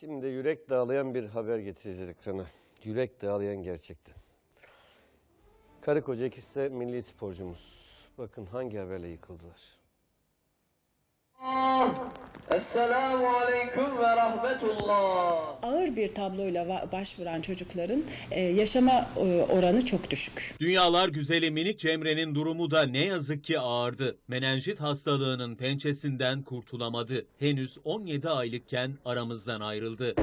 Şimdi yürek dağlayan bir haber getireceğiz ekrana. Yürek dağlayan gerçekten. Karı koca ikisi de milli sporcumuz. Bakın hangi haberle yıkıldılar. Esselamu aleyküm ve rahmetullah. ağır bir tabloyla başvuran çocukların e, yaşama e, oranı çok düşük. Dünyalar güzeli minik Cemre'nin durumu da ne yazık ki ağırdı. Menenjit hastalığının pençesinden kurtulamadı. Henüz 17 aylıkken aramızdan ayrıldı.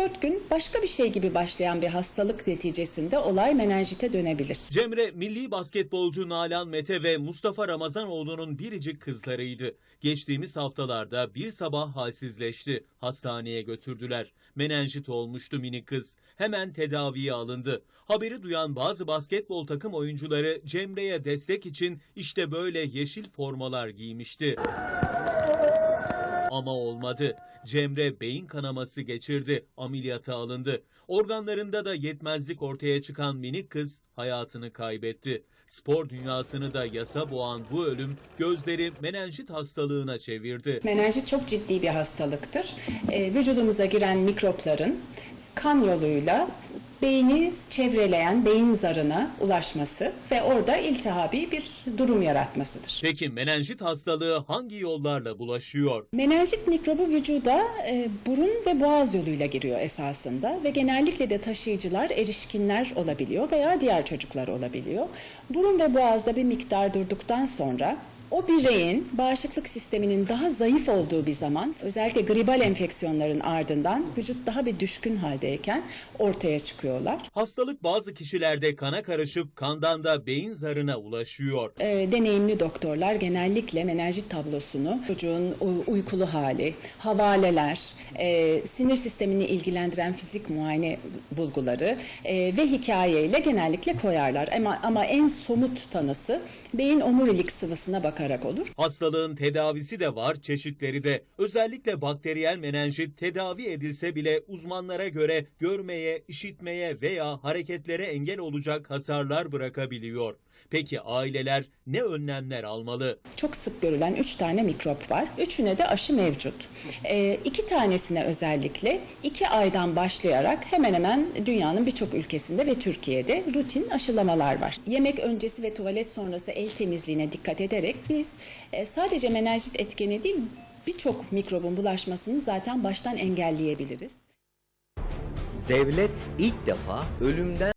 3-4 gün başka bir şey gibi başlayan bir hastalık neticesinde olay menenjite dönebilir. Cemre milli basketbolcu Nalan Mete ve Mustafa Ramazanoğlu'nun biricik kızlarıydı. Geçtiğimiz haftalarda bir sabah halsizleşti. Hastaneye götürdüler. Menenjit olmuştu minik kız. Hemen tedaviye alındı. Haberi duyan bazı basketbol takım oyuncuları Cemre'ye destek için işte böyle yeşil formalar giymişti. Ama olmadı. Cemre beyin kanaması geçirdi. Ameliyata alındı. Organlarında da yetmezlik ortaya çıkan minik kız hayatını kaybetti. Spor dünyasını da yasa boğan bu ölüm gözleri menenjit hastalığına çevirdi. Menenjit çok ciddi bir hastalıktır. E, vücudumuza giren mikropların kan yoluyla beyni çevreleyen beyin zarına ulaşması ve orada iltihabi bir durum yaratmasıdır. Peki menenjit hastalığı hangi yollarla bulaşıyor? Menenjit mikrobu vücuda e, burun ve boğaz yoluyla giriyor esasında ve genellikle de taşıyıcılar erişkinler olabiliyor veya diğer çocuklar olabiliyor. Burun ve boğazda bir miktar durduktan sonra o bireyin bağışıklık sisteminin daha zayıf olduğu bir zaman özellikle gribal enfeksiyonların ardından vücut daha bir düşkün haldeyken ortaya çıkıyorlar. Hastalık bazı kişilerde kana karışıp kandan da beyin zarına ulaşıyor. E, deneyimli doktorlar genellikle menenjit tablosunu çocuğun uykulu hali, havaleler, e, sinir sistemini ilgilendiren fizik muayene bulguları e, ve hikayeyle genellikle koyarlar. Ama, ama en somut tanısı beyin omurilik sıvısına bakarak olur. Hastalığın tedavisi de var, çeşitleri de. Özellikle bakteriyel menenjit tedavi edilse bile uzmanlara göre görmeye, işitmeye veya hareketlere engel olacak hasarlar bırakabiliyor. Peki aileler ne önlemler almalı? Çok sık görülen üç tane mikrop var. Üçüne de aşı mevcut. E, iki tanesine özellikle iki aydan başlayarak hemen hemen dünyanın birçok ülkesinde ve Türkiye'de rutin aşılamalar var. Yemek öncesi ve tuvalet sonrası el temizliğine dikkat ederek biz e, sadece menenjit etkeni değil birçok mikrobun bulaşmasını zaten baştan engelleyebiliriz. Devlet ilk defa ölümden